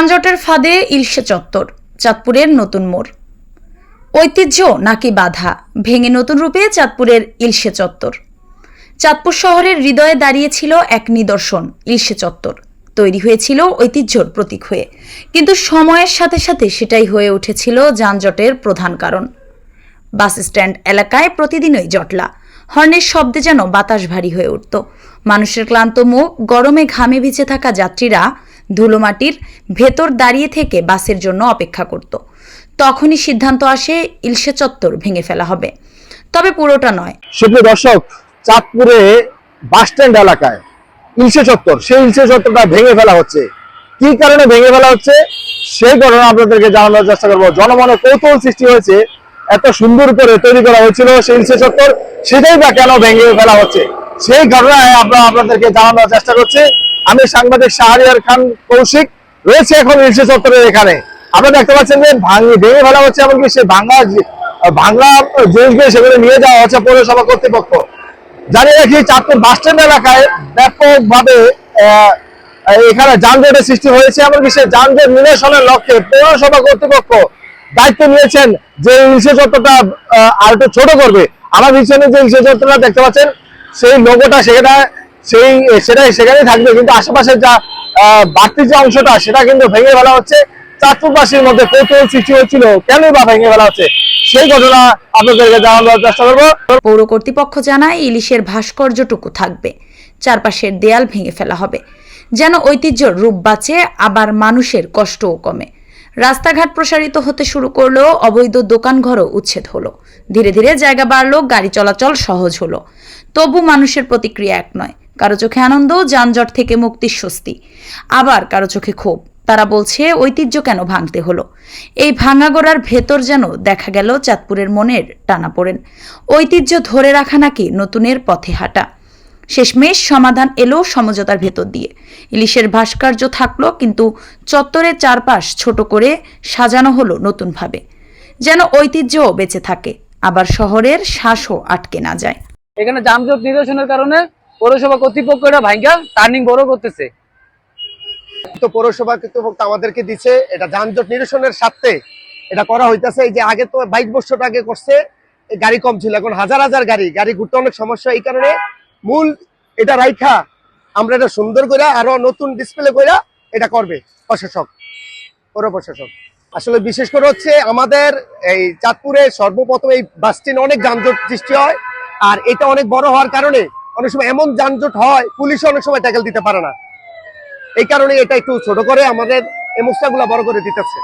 যানজটের ফাঁদে ইলশে চত্বর, চাঁদপুরের নতুন মোড়। ঐতিহ্য নাকি বাধা, ভেঙে নতুন রূপে চাঁদপুরের ইলশে চত্বর। চাঁদপুর শহরের হৃদয়ে দাঁড়িয়েছিল এক নিদর্শন, ইলশে চত্বর। তৈরি হয়েছিল ঐতিহ্যর প্রতীক হয়ে। কিন্তু সময়ের সাথে সাথে সেটাই হয়ে উঠেছিল যানজটের প্রধান কারণ। বাস স্ট্যান্ড এলাকায় প্রতিদিনই জটলা। হর্নের শব্দে যেন বাতাস ভারী হয়ে উঠত। মানুষের ক্লান্ত মুখ, গরমে ঘামে ভিজে থাকা যাত্রীরা ধুলোমাটির ভেতর দাঁড়িয়ে থেকে বাসের জন্য অপেক্ষা করত। তখনই সিদ্ধান্ত আসে ইলশে চত্বর ভেঙে ফেলা হবে। তবে পুরোটা নয়। সুপ্রিয় দর্শক, চাঁদপুরে বাস স্ট্যান্ড এলাকায় ইলসে চত্বর, সেই ইলসে চত্বরটা ভেঙে ফেলা হচ্ছে। কি কারণে ভেঙে ফেলা হচ্ছে? সেই ঘটনা আপনাদেরকে জানানোর চেষ্টা করব। জনমনে কৌতূহল সৃষ্টি হয়েছে, এত সুন্দর করে তৈরি করা হয়েছিল সেই ইলসে চত্বর, সেটাই বা কেন ভেঙে ফেলা হচ্ছে? সেই ঘটনায় আমরা আপনাদেরকে জানানোর চেষ্টা করছি। আমি সাংবাদিক শাহরিয়ার খান কৌশিক রয়েছে এখন ইলসে চত্বরের এখানে। আপনারা দেখতে পাচ্ছেন যে ভাঙি ভেঙে ফেলা হচ্ছে এমনকি সে ভাঙা ভাঙা জিনিসগুলো সেগুলো নিয়ে যাওয়া হচ্ছে পৌরসভা কর্তৃপক্ষ। জানিয়ে রাখি, চাঁদপুর বাস স্ট্যান্ড এলাকায় ব্যাপকভাবে এখানে যানজটের সৃষ্টি হয়েছে এমনকি সে যানজট নিরসনের লক্ষ্যে পৌরসভা কর্তৃপক্ষ দায়িত্ব নিয়েছেন যে ইলসে চত্বরটা আর একটু ছোট করবে। আমার পিছনে যে ইলসে চত্বরটা দেখতে পাচ্ছেন, সেই লোগোটা সেখানে সেই সেটাই, সেখানেই থাকবে। কিন্তু আশেপাশের যা বাড়তি যে অংশটা, সেটা কিন্তু ভেঙে ফেলা হচ্ছে। চাঁদপুরবাসীর মধ্যে কৌতূহল সৃষ্টি হচ্ছিল কেনই বা ভেঙে ফেলা হচ্ছে? সেই ঘটনা আপনাদেরকে জানানোর চেষ্টা করব। পৌর কর্তৃপক্ষ জানায়, ইলিশের ভাস্কর্যটুকু থাকবে। চারপাশের দেয়াল ভেঙে ফেলা হবে। যেন ঐতিহ্যর রূপ বাঁচে, আবার মানুষের কষ্টও কমে। রাস্তাঘাট প্রসারিত হতে শুরু করলেও অবৈধ দোকানঘরও উচ্ছেদ হলো। ধীরে ধীরে জায়গা বাড়লো, গাড়ি চলাচল সহজ হলো। তবু মানুষের প্রতিক্রিয়া এক নয়। কারও চোখে আনন্দ, যানজট থেকে মুক্তির স্বস্তি। আবার কারও চোখে ক্ষোভ। তারা বলছে, ঐতিহ্য কেন ভাঙতে হলো? এই ভাঙাগোড়ার ভেতর যেন দেখা গেল চাঁদপুরের মনের টানা পড়েন। ঐতিহ্য ধরে রাখা নাকি নতুনের পথে হাঁটা? শেষমেশ সমাধান এলো সমঝোতার ভেতর দিয়ে। ইলিশের ভাস্কর্য থাকল, কিন্তু চত্বরের চারপাশ ছোট করে সাজানো হলো নতুনভাবে। যেন ঐতিহ্যও বেঁচে থাকে, আবার শহরের শ্বাসও আটকে না যায়। এখানে যানজট নিরসনের কারণে পৌরসভা কর্তৃপক্ষ এটা ভাঙ্গা টার্নিং বড় করতেছে। তো পৌরসভা কর্তৃপক্ষ আমাদেরকে দিচ্ছে এটা যানজট নিরসনের স্বার্থে এটা করা হইতাছে। এই যে আগে তো বাইশ বছর আগে করছে গাড়ি কম ছিল, এখন হাজার হাজার গাড়ি গাড়ি ঘুরতে অনেক সমস্যা। এই কারণে মূল এটা রাইখা আমরা এটা সুন্দর করে আরও নতুন ডিসপ্লে করে এটা করবে, প্রশাসক, পৌর প্রশাসক। আসলে বিশেষ করে হচ্ছে আমাদের এই চাঁদপুরে সর্বপ্রথম এই বাস অনেক যানজট সৃষ্টি হয়, আর এটা অনেক বড় হওয়ার কারণে অনেক সময় এমন যানজট হয় পুলিশ অনেক সময় ট্যাকেল দিতে পারে না। এই কারণে এটা একটু ছোট করে আমাদের এই মুস্তাগুলা বড় করে দিতেছে।